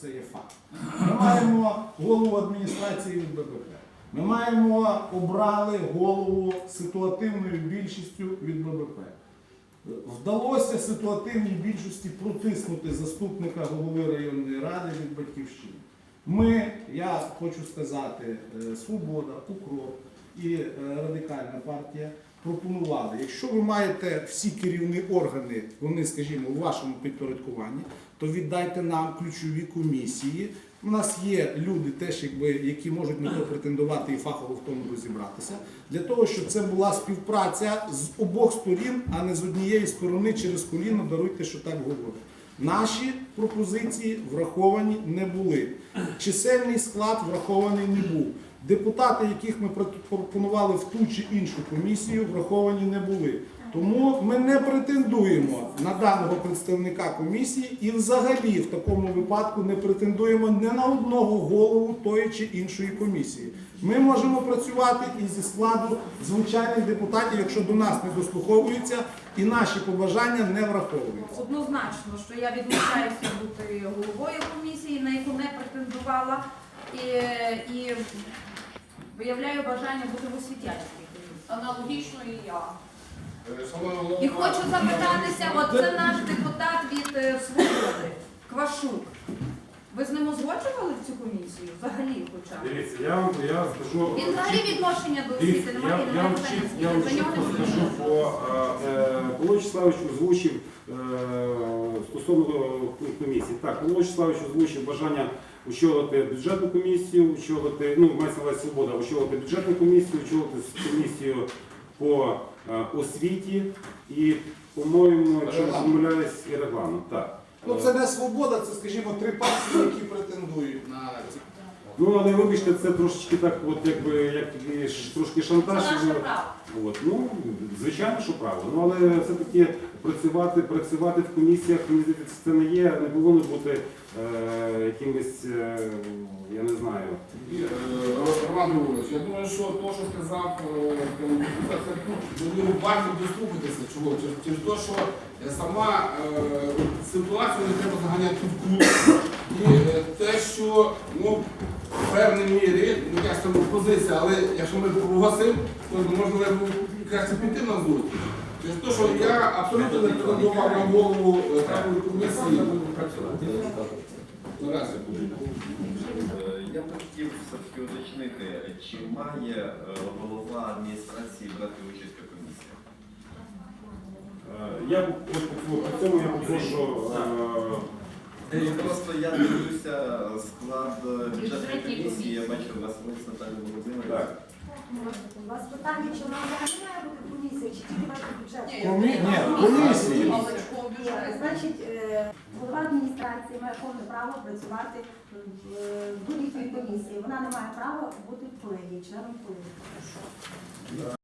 це є факт. Ми маємо голову адміністрації від ББП. Ми маємо обрали голову ситуативною більшістю від ББП. Вдалося ситуативній більшості протиснути заступника голови районної ради від батьківщини. Ми, я хочу сказати, е, Свобода, Укроп і е, Радикальна партія пропонували, якщо ви маєте всі керівні органи, вони, скажімо, у вашому підпорядкуванні, то віддайте нам ключові комісії. У нас є люди, теж, якби, які можуть на то претендувати і фахово в тому розібратися, для того, щоб це була співпраця з обох сторін, а не з однієї сторони через коліно даруйте, що так говорю. Наші пропозиції враховані не були. Чисельний склад врахований не був. Депутати, яких ми пропонували в ту чи іншу комісію, враховані не були. Тому ми не претендуємо на даного представника комісії і взагалі в такому випадку не претендуємо не на одного голову тої чи іншої комісії. Ми можемо працювати і зі складу звичайних депутатів, якщо до нас не дослуховуються і наші побажання не враховуються. Однозначно, що я відмовляюся бути головою комісії, на яку не претендувала, і, і виявляю бажання бути в освітянській. Аналогічно і я. І хочу запитатися, от це наш депутат від е, Свободи, Квашук. Ви з ним узгоджували цю комісію? Взагалі хоча б? Дивіться, я вам я скажу. Він взагалі відношення до освіти Дивіться, немає, я, він я не вам буде чіт- я вам за нього чітко не скажу по е, Павло Вячеславович озвучив е, стосовно е, комісії. Так, Павло Вячеславович озвучив бажання очолити бюджетну комісію, очолити, ну, мається на свобода, очолити бюджетну комісію, очолити комісію по е, освіті і, по-моєму, якщо не помиляюсь, і регламент. Так. Ну це не свобода, це, скажімо, три партії, які претендують на ці. Ну, але вибачте, це трошечки так, от якби як трошки Це шантаж. наше право. От, ну, звичайно, що право. Ну, але все-таки працювати, працювати в комісіях, мені здається, це не є, не повинно бути е, якимось, е, я не знаю. Е, Роман Григорович, я думаю, що то, що сказав е, депутат Харков, думаю, варто дослухатися чого. Через, через те, що сама е, ситуацію не треба заганяти в кут. І е, те, що ну, в певній мірі, ну я ж там позиція, але якщо ми погасимо, то можна краще піти на зустріч. Через те, що я абсолютно не претендував на голову е, правої комісії. Зараз я буду. Е, Я б хотів все-таки уточнити, чи має е, голова адміністрації брати участь у комісії? Е, я по цьому я попрошу. Е, Ну, Просто я дивлюся склад е, бюджетної комісії, я бачу у вас Лис Наталія Володимирівна. Так. У вас питання, чи вона взагалі має бути комісія, чи тільки ваш бюджет? Ні, Комі... Ні, комісії. Ні, бюджет? Значить, е, голова адміністрації має повне право працювати в е, будь-якій комісії. Вона не має права бути в колегії, членом колегії.